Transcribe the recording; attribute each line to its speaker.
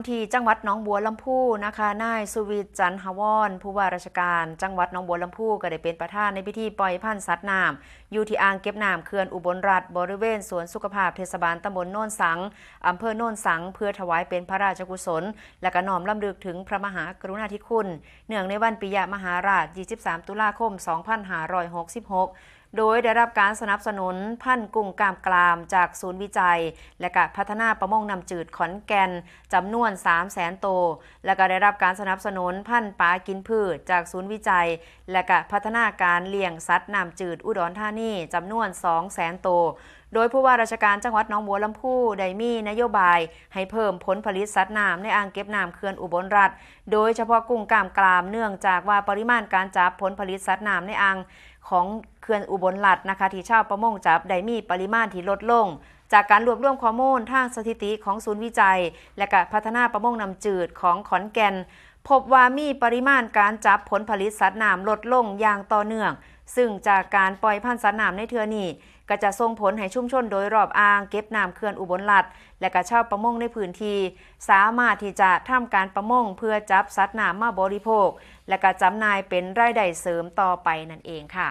Speaker 1: ที่จังหวัดหนองบัวลำพูนะคะนายสุวิทย์จันทวรผู้ว่าราชการจังหวัดหนองบัวลำพูก็ได้เป็นประธานในพิธีปล่อยพันธุ์สัตว์น้ำอยู่ที่อ่างเก็บน้ำเขื่อนอุบลรัฐบริเวณสวนสุขภาพเทศบาลตำบลโน่นสังอำเภอโน่นสัง เพื่อถวายเป็นพระราชกุศล และก็น้อมรำลึกถึงพระมหากรุณาธิคุณ เนื่องในวันปิยมหาราช 23 ตุลาคม 2566โดยได้รับการสนับสนุนพันธุ์กุ้งกามกลามจากศูนย์วิจัย และการพัฒนาประมงนำจืดขอนแก่นจำนวน 3 0 0แสนโตวและก็ได้รับการสนับสนุนพันธุ์ปลากินพืชจากศูนย์วิจัย และก็พัฒนาการเลี้ยงสัตว์นำจืดอุดรธานีจำนวน 2 0 0แสนโตวโดยผู้ว่าราชการจังหวัดหนองบัวลำพูได้มีนโยบาย ให้เพิ่มผลผลิตสัตว์น้ำในอ่างเก็บน้ำเขื่อนอุบลรัฐ โดยเฉพาะกุ้งกามกลามเนื่องจากว่าปริมาณการจับผลผลิตสัตว์น้ำในอ่างของเขื่อนอุบลรัฐนะคะที่ชาวประมงจับได้มีปริมาณที่ลดลง จากการรวบรวมข้อมูลทางสถิติของศูนย์วิจัย และการพัฒนาประมงน้ำจืดของขอนแก่น พบว่ามีปริมาณการจับผลผลิตสัตว์น้ำลดลงอย่างต่อเนื่อง ซึ่งจากการปล่อยพันธุ์สัตว์น้ำในเทือนี้ก็จะส่งผลให้ชุมชนโดยรอบอ่างเก็บน้ำเขื่อนอุบลรัฐและก็ชาวประมงในพื้นที่ สามารถที่จะทำการประมงเพื่อจับสัตว์น้ำมาบริโภค และก็จำหน่ายเป็นรายได้เสริมต่อไปนั่นเองค่ะ